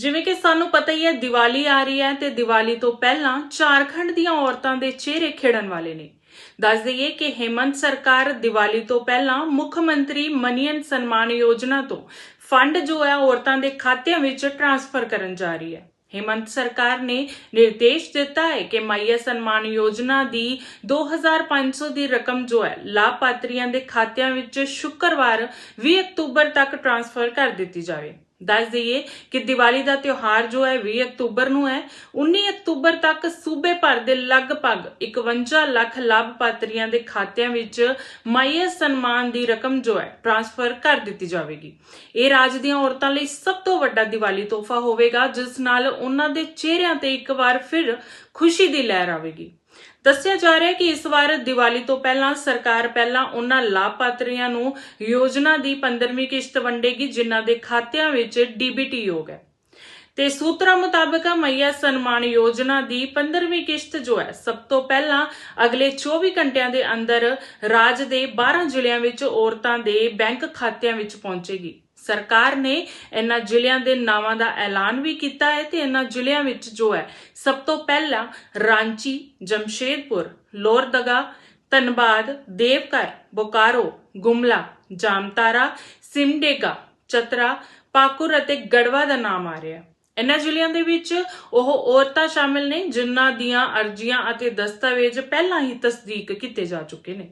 ਜਿਵੇਂ ਕਿ ਸਾਨੂੰ ਪਤਾ ਹੀ ਹੈ, ਦੀਵਾਲੀ ਆ ਰਹੀ ਹੈ ਤੇ ਦੀਵਾਲੀ ਤੋਂ ਪਹਿਲਾਂ ਝਾਰਖੰਡ ਦੀਆਂ ਔਰਤਾਂ ਦੇ ਚਿਹਰੇ ਖਿੜਨ ਵਾਲੇ ਨੇ। ਦੱਸ ਦਈਏ ਕਿ ਹੇਮੰਤ ਸਰਕਾਰ ਦੀਵਾਲੀ ਤੋਂ ਪਹਿਲਾਂ ਮੁੱਖ ਮੰਤਰੀ ਮਨੀਅਨ ਸਨਮਾਨ ਯੋਜਨਾ ਤੋਂ ਫੰਡ ਜੋ ਹੈ ਔਰਤਾਂ ਦੇ ਖਾਤਿਆਂ ਵਿੱਚ ਟ੍ਰਾਂਸਫਰ ਕਰਨ ਜਾ ਰਹੀ ਹੈ। ਹੇਮੰਤ ਸਰਕਾਰ ਨੇ ਨਿਰਦੇਸ਼ ਦਿੱਤਾ ਹੈ ਕਿ ਮਾਈਆ ਸਨਮਾਨ ਯੋਜਨਾ ਦੀ 2500 ਦੀ ਰਕਮ ਜੋ ਹੈ, ਲਾਭਪਾਤਰੀਆਂ ਦੇ ਖਾਤਿਆਂ ਵਿੱਚ ਸ਼ੁੱਕਰਵਾਰ 20 ਅਕਤੂਬਰ ਤੱਕ ਟ੍ਰਾਂਸਫਰ ਕਰ ਦਿੱਤੀ ਜਾਵੇ। ਦੱਸ ਦਈਏ ਕਿ ਦੀਵਾਲੀ ਦਾ ਤਿਉਹਾਰ ਜੋ ਹੈ 20 ਅਕਤੂਬਰ ਨੂੰ ਹੈ 19 ਅਕਤੂਬਰ ਤੱਕ ਸੂਬੇ ਭਰ ਦੇ ਲਗਭਗ 51 ਲੱਖ ਲਾਭਪਾਤਰੀਆਂ ਦੇ ਖਾਤਿਆਂ ਵਿੱਚ ਮਾਈਆ ਸਨਮਾਨ ਦੀ ਰਕਮ ਜੋ ਹੈ ਟ੍ਰਾਂਸਫਰ ਕਰ ਦਿੱਤੀ ਜਾਵੇਗੀ। ਇਹ ਰਾਜ ਦੀਆਂ ਔਰਤਾਂ ਲਈ ਸਭ ਤੋਂ ਵੱਡਾ ਦੀਵਾਲੀ ਤੋਹਫਾ ਹੋਵੇਗਾ, ਜਿਸ ਨਾਲ ਉਹਨਾਂ ਦੇ ਚਿਹਰਿਆਂ ਤੇ ਇੱਕ ਵਾਰ ਫਿਰ ਖੁਸ਼ੀ ਦੀ ਲਹਿਰ ਆਵੇਗੀ। ਦੱਸਿਆ ਜਾ ਰਿਹਾ ਹੈ ਕਿ ਇਸ ਵਾਰ ਦੀਵਾਲੀ ਤੋਂ ਪਹਿਲਾਂ ਸਰਕਾਰ ਪਹਿਲਾਂ ਉਹਨਾਂ ਲਾਭਪਾਤਰੀਆਂ ਨੂੰ ਯੋਜਨਾ ਦੀ 15ਵੀਂ ਕਿਸ਼ਤ ਵੰਡੇਗੀ, ਜਿਨ੍ਹਾਂ ਦੇ ਖਾਤਿਆਂ ਵਿੱਚ ਡੀਬੀਟੀ ਯੋਗ ਹੈ। ਤੇ ਸੂਤਰਾਂ ਮੁਤਾਬਕ ਮਈਆ ਸਨਮਾਨ ਯੋਜਨਾ ਦੀ 15ਵੀਂ ਕਿਸ਼ਤ ਜੋ ਹੈ, ਸਭ ਤੋਂ ਪਹਿਲਾਂ ਅਗਲੇ 24 ਘੰਟਿਆਂ ਦੇ ਅੰਦਰ ਰਾਜ ਦੇ 12 ਜ਼ਿਲ੍ਹਿਆਂ ਵਿੱਚ ਔਰਤਾਂ ਦੇ ਬੈਂਕ ਖਾਤਿਆਂ ਵਿੱਚ ਪਹੁੰਚੇਗੀ। ਸਰਕਾਰ ਨੇ ਇਹਨਾਂ ਜ਼ਿਲ੍ਹਿਆਂ ਦੇ ਨਾਵਾਂ ਦਾ ਐਲਾਨ ਵੀ ਕੀਤਾ ਹੈ ਤੇ ਇਹਨਾਂ ਜ਼ਿਲ੍ਹਿਆਂ ਵਿੱਚ ਜੋ ਹੈ, ਸਭ ਤੋਂ ਪਹਿਲਾਂ ਰਾਂਚੀ, ਜਮਸ਼ੇਦਪੁਰ ਲੋਰਦਗਾ ਧਨਬਾਦ ਦੇਵਕਰ ਬੋਕਾਰੋ, ਗੁਮਲਾ, ਜਾਮਤਾਰਾ, ਸਿਮਡੇਗਾ, ਚਤਰਾ, ਪਾਕੁਰ ਅਤੇ ਗੜਵਾ ਦਾ ਨਾਮ ਆ ਰਿਹਾ ਹੈ। ਇਹਨਾਂ ਜ਼ਿਲ੍ਹਿਆਂ ਦੇ ਵਿੱਚ ਉਹ ਔਰਤਾਂ ਸ਼ਾਮਿਲ ਨੇ ਜਿਨ੍ਹਾਂ ਦੀਆਂ ਅਰਜ਼ੀਆਂ ਅਤੇ ਦਸਤਾਵੇਜ਼ ਪਹਿਲਾਂ ਹੀ ਤਸਦੀਕ ਕੀਤੇ ਜਾ ਚੁੱਕੇ ਨੇ।